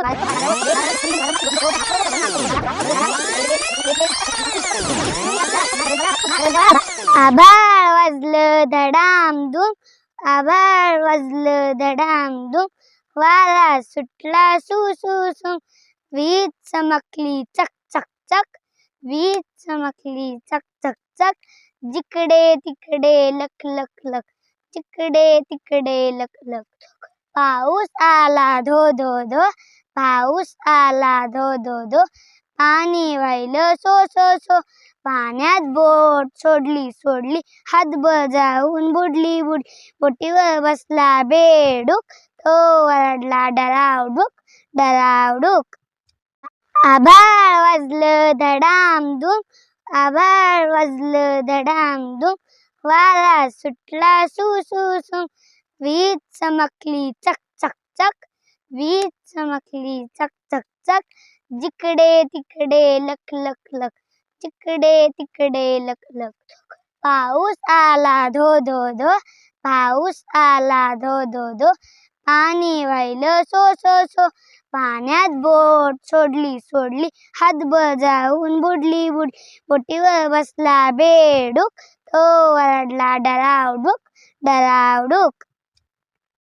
आभाळ वाजलं धडाम धूम आभाळ वाजलं धडाम दुम वारा सुटला सु. वीज चमकली चक चक चक. वीज चमकली चक चक चक. जिकडे तिकडे लख लख लख. जिकडे तिकडे लख लख लख. पाऊस आला धो धो धो. पाऊस आला धो धो धो. पाणी वाहिलं सो सो सो. पाण्यात बोट सोडली सोडली. हात बजावून बुडली बुडली बोटीवर बसला बेडूक. तो वरडला डरावडूक डरावडूक. आभाळ वाजलं धडाम धूम. आभाळ वाजलं धडाम धूम. वारा सुटला सु सु सु. वीज चमकली चक चक चक. वीज चमकली चक चक चक. जिकडे तिकडे लख लख लख. जिकडे तिकडे लख लख लख. पाऊस आला धो धो धो. पाऊस आला धो धो धो. पाणी वाहिलं सो सो सो. पाण्यात बोट सोडली सोडली. हात बजावून बुडली बुडली. बोटीवर बसला बेडूक. तो वरडला डरावडूक डरावडूक.